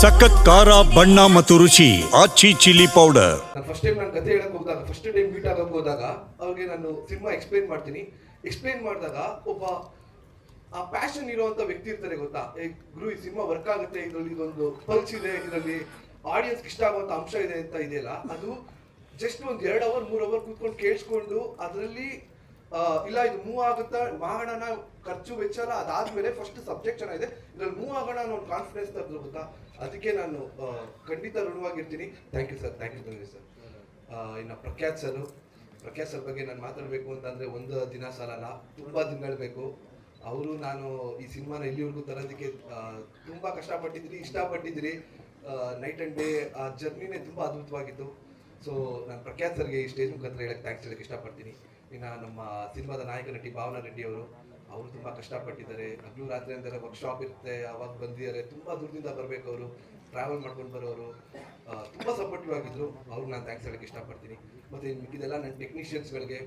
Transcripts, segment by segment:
ಸಖತ್ ಖಾರ, ಬಣ್ಣ ಮತ್ತು ರುಚಿ Aachi chilli powder first time ನಾನು ಕತೆ ಹೇಳಕ್ ಹೋದಾಗ ಫಸ್ಟ್ ಟೈಮ್ ಮೀಟ್ ಆಗಕ್ ಹೋದಾಗ, ಅವ್ರಿಗೆ ನಾನು ಸಿನಿಮಾ ಎಕ್ಸ್ಪ್ಲೈನ್ ಮಾಡ್ತೀನಿ. ಎಕ್ಸ್ಪ್ಲೈನ್ ಮಾಡಿದಾಗ ಒಬ್ಬ, ಆ ಪ್ಯಾಷನ್ ಇರುವಂತ ವ್ಯಕ್ತಿ ಇರ್ತಾರೆ ಗೊತ್ತಾ? ಏ, ಗುರು, ಈ ಸಿನಿಮಾ ವರ್ಕ್ ಆಗುತ್ತೆ, ಇದರಲ್ಲಿ ಇದೊಂದು ಪಲ್ಸ್ ಇದೆ, ಇದರಲ್ಲಿ ಆಡಿಯನ್ಸ್ ಇಷ್ಟ ಆಗುವಂತ ಅಂಶ ಇದೆ ಅಂತ ಇದೆಯಲ್ಲ, ಅದು ಜಸ್ಟ್ ಒಂದು ಎರಡು ಅವರ್ ಮೂರು ಅವರ್ ಕೂತ್ಕೊಂಡು ಕೇಳಿಸ್ಕೊಂಡು, ಅದರಲ್ಲಿ ಇಲ್ಲ, ಇದು ಮೂವ್ ಆಗುತ್ತಾ? ಮಾಡೋಣ ಖರ್ಚು ವೆಚ್ಚ ಎಲ್ಲ ಅದಾದ್ಮೇಲೆ ಫಸ್ಟ್ ಸಬ್ಜೆಕ್ಟ್ ಚೆನ್ನಾಗಿದೆ ಇದ್ರಲ್ಲಿ ಮೂವ್ ಆಗೋಣ ಅನ್ನೋ ಕಾನ್ಫಿಡೆನ್ಸ್ ತರಲು ಗೊತ್ತಾ? ಅದಕ್ಕೆ ನಾನು ಖಂಡಿತ ಋಣವಾಗಿರ್ತೀನಿ. Thank you sir thank you ಧನ್ಯವಾದ ಸರ್ ಇನ್ನು ಪ್ರಖ್ಯಾತ್ ಸರ್. ಪ್ರಖ್ಯಾತ್ ಸರ್ ಬಗ್ಗೆ ನಾನು ಮಾತಾಡಬೇಕು ಅಂತಂದ್ರೆ ಒಂದು ದಿನ ಸಾಲಲ್ಲ ತುಂಬ ದಿನಗಳು ಬೇಕು. ಅವರು ನಾನು ಈ ಸಿನಿಮಾನ ಇಲ್ಲಿವರೆಗೂ ತರೋದಕ್ಕೆ ತುಂಬಾ ಕಷ್ಟಪಟ್ಟಿದ್ರಿ ಇಷ್ಟಪಟ್ಟಿದ್ರಿ ನೈಟ್ ಆ್ಯಂಡ್ ಡೇ ಆ ಜರ್ನಿನೇ ತುಂಬ ಅದ್ಭುತವಾಗಿತ್ತು. ಸೊ ನಾನು ಪ್ರಖ್ಯಾತ್ ಸರ್ಗೆ ಈ ಸ್ಟೇಜ್ ಮುಖಾಂತರ ಹೇಳಕ್ಕೆ ಥ್ಯಾಂಕ್ಸ್ ಹೇಳಕ್ಕೆ ಇಷ್ಟಪಡ್ತೀನಿ. ಇನ್ನು ನಮ್ಮ ಸಿನಿಮಾದ ನಾಯಕ ನಟಿ ಭಾವನಾ ರೆಡ್ಡಿ ಅವರು ಅವರು ತುಂಬಾ ಕಷ್ಟಪಟ್ಟಿದ್ದಾರೆ. ಹಗ್ಲು ರಾತ್ರಿ ಅಂದರೆ ವರ್ಕ್ಶಾಪ್ ಇರುತ್ತೆ, ಅವಾಗ ಬಂದಿದ್ದಾರೆ. ತುಂಬಾ ದೂರದಿಂದ ಬರಬೇಕು ಅವರು ಟ್ರಾವೆಲ್ ಮಾಡ್ಕೊಂಡು ಬರೋರು. ತುಂಬ ಸಪೋರ್ಟಿವ್ ಆಗಿದ್ರು. ಅವ್ರಿಗೆ ನಾನು ಥ್ಯಾಂಕ್ಸ್ ಹೇಳಕ್ಕೆ ಇಷ್ಟಪಡ್ತೀನಿ. ಮತ್ತೆ ಮಿಕ್ಕಿದೆಲ್ಲ ನನ್ನ ಟೆಕ್ನಿಷಿಯನ್ಸ್ಗಳಿಗೆ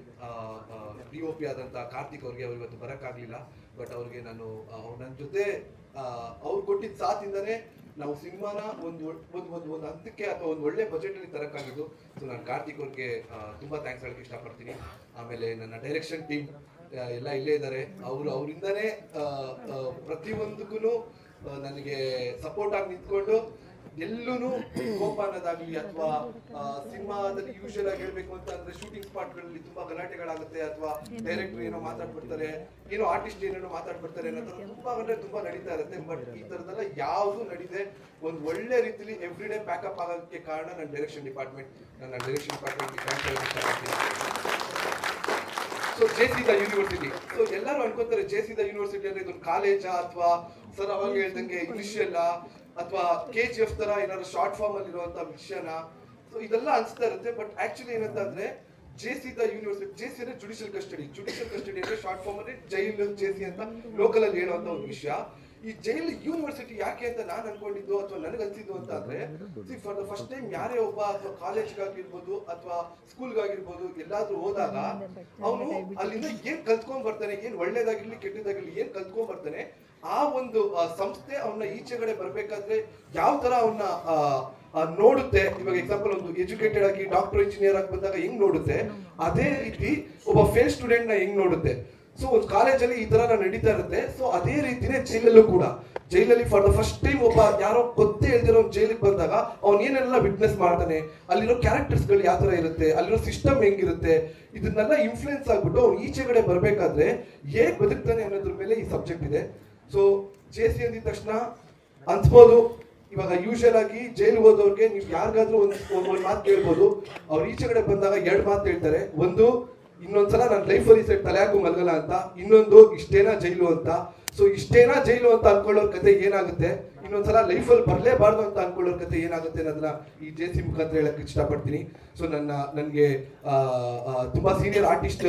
ಡಿ ಒ ಪಿ ಆದಂಥ ಕಾರ್ತಿಕ್ ಅವ್ರಿಗೆ ಅವ್ರು ಇವತ್ತು ಬರೋಕ್ಕಾಗಲಿಲ್ಲ. ಬಟ್ ಅವ್ರಿಗೆ ನಾನು ಅವ್ರು ನನ್ನ ಜೊತೆ ಅವ್ರು ಕೊಟ್ಟಿದ್ದ ಸಾಥಿಂದನೇ ನಾವು ಸಿನಿಮಾನ ಒಂದು ಒಂದು ಒಂದು ಒಂದು ಹಂತಕ್ಕೆ ಅಥವಾ ಒಂದು ಒಳ್ಳೆ ಬಜೆಟ್ ಅಲ್ಲಿ ತರಕಾಗಿದ್ದು ಸೊ ನಾನು ಕಾರ್ತಿಕ್ ಅವ್ರಿಗೆ ತುಂಬಾ ಥ್ಯಾಂಕ್ಸ್ ಹೇಳಕ್ ಇಷ್ಟಪಡ್ತೀನಿ. ಆಮೇಲೆ ನನ್ನ ಡೈರೆಕ್ಷನ್ ಟೀಮ್ ಎಲ್ಲ ಇಲ್ಲೇ ಇದ್ದಾರೆ ಅವರು, ಅವರಿಂದನೇ ಪ್ರತಿಯೊಂದಕ್ಕೂ ನನಗೆ ಸಪೋರ್ಟ್ ಆಗಿ ನಿಂತ್ಕೊಂಡು ಎಲ್ಲೂ ಕೋಪ ಅನ್ನೋದಾಗ್ಲಿ ಅಥವಾ ಸಿನಿಮಾದಲ್ಲಿ ಯೂಶಲ್ ಆಗಿ ಹೇಳ್ಬೇಕು ಅಂತ ಅಂದ್ರೆ ಶೂಟಿಂಗ್ ಸ್ಪಾಟ್ಗಳಲ್ಲಿ ತುಂಬಾ ಗಲಾಟೆಗಳಾಗುತ್ತೆ ಅಥವಾ ಡೈರೆಕ್ಟರ್ ಏನೋ ಮಾತಾಡ್ಬಿಡ್ತಾರೆ, ಏನೋ ಆರ್ಟಿಸ್ಟ್ ಏನೇನೋ ಮಾತಾಡ್ಬಿಡ್ತಾರೆ ಅನ್ನೋದು ತುಂಬಾ ಅಂದ್ರೆ ತುಂಬಾ ನಡೀತಾ ಇರುತ್ತೆ. ಬಟ್ ಈ ತರದೆಲ್ಲ ಯಾವುದು ನಡೀದೆ ಒಂದು ಒಳ್ಳೆ ರೀತಿಲಿ ಎವ್ರಿ ಡೇ ಪ್ಯಾಕಪ್ ಆಗೋದಕ್ಕೆ ಕಾರಣ ನನ್ನ ಡೈರೆಕ್ಷನ್ ಡಿಪಾರ್ಟ್ಮೆಂಟ್ ನನ್ನ direction department so J C the university so ಎಲ್ಲರೂ ಅನ್ಕೋತಾರೆ ಜೆ ಸಿ ದ ಯೂನಿವರ್ಸಿಟಿ ಅಂದ್ರೆ ಇದೊಂದು ಕಾಲೇಜಾ ಅಥವಾ ಸರ್, ಅವಾಗ ಹೇಳ್ದಂಗೆ ಇನಿಷಿಯಲ್ ಅಥವಾ ಕೆ ಜಿ ಎಫ್ ತರ ಏನಾದ್ರು ಶಾರ್ಟ್ ಫಾರ್ಮ್ ಅಲ್ಲಿ ಇರುವಂತ ವಿಷಯನ. ಸೊ ಇದೆಲ್ಲ ಅನ್ಸ್ತಾ ಇರುತ್ತೆ ಬಟ್ ಆಕ್ಚುಲಿ ಏನಂತಂದ್ರೆ J C the university J C ಅಂದ್ರೆ ಜುಡಿಷಿಯಲ್ ಕಸ್ಟಡಿ ಜುಡಿಷಿಯಲ್ ಕಸ್ಟಡಿ ಅಂದ್ರೆ ಶಾರ್ಟ್ ಫಾರ್ಮ್ ಅಲ್ಲಿ ಜೈಲ್ ಜೆ ಸಿ ಅಂತ ಲೋಕಲ್ ಅಲ್ಲಿ ಹೇಳುವಂತ ಒಂದು ವಿಷಯ. ಈ ಜೈಲ್ ಯೂನಿವರ್ಸಿಟಿ ಯಾಕೆ ಅಂತ ನಾನು ಅನ್ಕೊಂಡಿದ್ದು ಅಥವಾ ನನಗೆ ಅನ್ಸಿದ್ದು ಅಂತ ಅಂದ್ರೆ ಫಾರ್ ದ ಫಸ್ಟ್ ಟೈಮ್ ಯಾರೇ ಒಬ್ಬ ಅಥವಾ ಕಾಲೇಜ್ಗಾಗಿರ್ಬೋದು ಅಥವಾ ಸ್ಕೂಲ್ಗಾಗಿರ್ಬೋದು ಎಲ್ಲಾದ್ರೂ ಹೋದಾಗ ಅವನು ಅಲ್ಲಿಂದ ಏನ್ ಕಲ್ತ್ಕೊಂಡ್ ಬರ್ತಾನೆ, ಏನ್ ಒಳ್ಳೇದಾಗಿರ್ಲಿ ಕೆಟ್ಟದಾಗಿರ್ಲಿ, ಏನ್ ಕಲ್ತ್ಕೊಂಡ್ ಬರ್ತಾನೆ ಆ ಒಂದು ಸಂಸ್ಥೆ ಅವನ್ನ ಈಚೆಗಡೆ ಬರ್ಬೇಕಾದ್ರೆ ಯಾವ ತರ ಅವನ್ನ ನೋಡುತ್ತೆ? ಇವಾಗ ಎಕ್ಸಾಂಪಲ್ ಒಂದು ಎಜುಕೇಟೆಡ್ ಆಗಿ ಡಾಕ್ಟರ್ ಇಂಜಿನಿಯರ್ ಆಗಿ ಬಂದಾಗ ಹೆಂಗ್ ನೋಡುತ್ತೆ? ಅದೇ ರೀತಿ ಒಬ್ಬ ಫೇಲ್ ಸ್ಟೂಡೆಂಟ್ನ ಹೆಂಗ್ ನೋಡುತ್ತೆ? ಸೊ ಒಂದು ಕಾಲೇಜಲ್ಲಿ ಈ ತರ ನಡೀತಾ ಇರುತ್ತೆ. ಸೊ ಅದೇ ರೀತಿನೇ ಜೈಲಲ್ಲೂ ಕೂಡ. ಜೈಲಲ್ಲಿ ಫಾರ್ ದ ಫಸ್ಟ್ ಟೈಮ್ ಒಬ್ಬ ಯಾರೋ ಗೊತ್ತೇ ಇಲ್ದಿರೋ ಜೈಲಿಗೆ ಬಂದಾಗ ಅವ್ನು ಏನೆಲ್ಲ ವಿಟ್ನೆಸ್ ಮಾಡ್ತಾನೆ? ಅಲ್ಲಿರೋ ಕ್ಯಾರೆಕ್ಟರ್ಸ್ಗಳು ಯಾವ ತರ ಇರುತ್ತೆ? ಅಲ್ಲಿರೋ ಸಿಸ್ಟಮ್ ಹೆಂಗಿರುತ್ತೆ? ಇದನ್ನೆಲ್ಲ ಇನ್ಫ್ಲುಯೆನ್ಸ್ ಆಗ್ಬಿಟ್ಟು ಅವ್ನು ಈಚೆಗಡೆ ಬರ್ಬೇಕಾದ್ರೆ ಹೇಗ್ ಬದುಕ್ತಾನೆ ಅನ್ನೋದ್ರ ಮೇಲೆ ಈ ಸಬ್ಜೆಕ್ಟ್ ಇದೆ. ಸೊ ಜೆ ಸಿ ಅಂದಿದ ತಕ್ಷಣ ಅನ್ಸ್ಬೋದು ಇವಾಗ ಯೂಶಲ್ ಆಗಿ ಜೈಲು ಹೋದವ್ರಿಗೆ ನೀವು ಯಾರಿಗಾದ್ರೂ ಒಂದು ಒಂದು ಮಾತು ಕೇಳ್ಬೋದು. ಅವ್ರು ಈಚೆಗಡೆ ಬಂದಾಗ ಎರಡು ಮಾತು ಹೇಳ್ತಾರೆ. ಒಂದು, ಇನ್ನೊಂದ್ಸಲ ನನ್ನ ಲೈಫಲ್ಲಿ ತಲೆ ಹಾಕು ಮಲ್ಗಲ್ಲ ಅಂತ. ಇನ್ನೊಂದು, ಇಷ್ಟೇನಾ ಜೈಲು ಅಂತ. ಸೊ ಇಷ್ಟೇನ ಜೈಲು ಅಂತ ಅನ್ಕೊಳ್ಳೋ ಕತೆ ಏನಾಗುತ್ತೆ? ಇನ್ನೊಂದ್ಸಲ ಲೈಫಲ್ಲಿ ಬರಲೇಬಾರ್ದು ಅಂತ ಅನ್ಕೊಳ್ಳೋ ಕತೆ ಏನಾಗುತ್ತೆ ಅನ್ನೋದನ್ನ ಈ ಜೆ ಸಿ ಮುಖಾಂತರ ಹೇಳಕ್ ಇಷ್ಟಪಡ್ತೀನಿ. ಸೊ ನನ್ನ, ನನಗೆ ತುಂಬಾ ಸೀನಿಯರ್ ಆರ್ಟಿಸ್ಟ್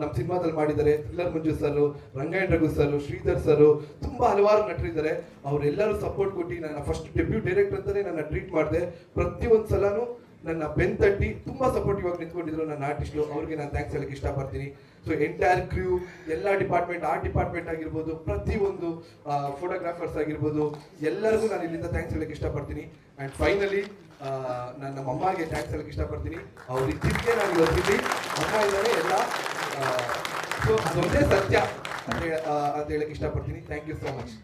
ನಮ್ಮ ಸಿನಿಮಾದಲ್ಲಿ ಮಾಡಿದ್ದಾರೆ. Thriller Manju sir Rangayana Raghu sir Shridhar sir ತುಂಬಾ ಹಲವಾರು ನಟರಿದ್ದಾರೆ ಅವರೆಲ್ಲರೂ ಸಪೋರ್ಟ್ ಕೊಟ್ಟು ನನ್ನ ಫಸ್ಟ್ ಡೆಬ್ಯೂ ಡೈರೆಕ್ಟರ್ ಅಂತಾನೆ ನನ್ನ ಟ್ರೀಟ್ ಮಾಡಿದೆ. ಪ್ರತಿಯೊಂದು ಸಲನೂ ನನ್ನ ಬೆನ್ ತಟ್ಟಿ ತುಂಬಾ ಸಪೋರ್ಟಿವ್ ಆಗಿ ನಿಂತ್ಕೊಂಡಿದ್ರು ನನ್ನ ಆರ್ಟಿಸ್ಟ್ ಅವ್ರಿಗೆ ನಾನು ಥ್ಯಾಂಕ್ಸ್ ಹೇಳಕ್ಕೆ ಇಷ್ಟಪಡ್ತೀನಿ. ಸೊ ಎಂಟೈರ್ ಕ್ರ್ಯೂ ಎಲ್ಲ ಡಿಪಾರ್ಟ್ಮೆಂಟ್ ಆರ್ಟ್ ಡಿಪಾರ್ಟ್ಮೆಂಟ್ ಆಗಿರ್ಬೋದು, ಪ್ರತಿಯೊಂದು ಫೋಟೋಗ್ರಾಫರ್ಸ್ ಆಗಿರ್ಬೋದು, ಎಲ್ಲರಿಗೂ ನಾನು ಇಲ್ಲಿಂದ ಥ್ಯಾಂಕ್ಸ್ ಹೇಳಕ್ಕೆ ಇಷ್ಟಪಡ್ತೀನಿ. ಅಂಡ್ ಫೈನಲಿ ನನ್ನ ಅಮ್ಮಗೆ ಥ್ಯಾಂಕ್ಸ್ ಹೇಳಕ್ಕೆ ಇಷ್ಟಪಡ್ತೀನಿ. ಅವ್ರು ಇದ್ದಕ್ಕೆ ನಾನು ಇವತ್ತಿಲ್ಲಿ ಅಮ್ಮ ಇದ್ದಾರೆ, ಎಲ್ಲ ಸೊ ಅದೊಂದೇ ಸತ್ಯ ಅಂತ ಹೇಳಕ್ಕೆ ಇಷ್ಟಪಡ್ತೀನಿ. Thank you so much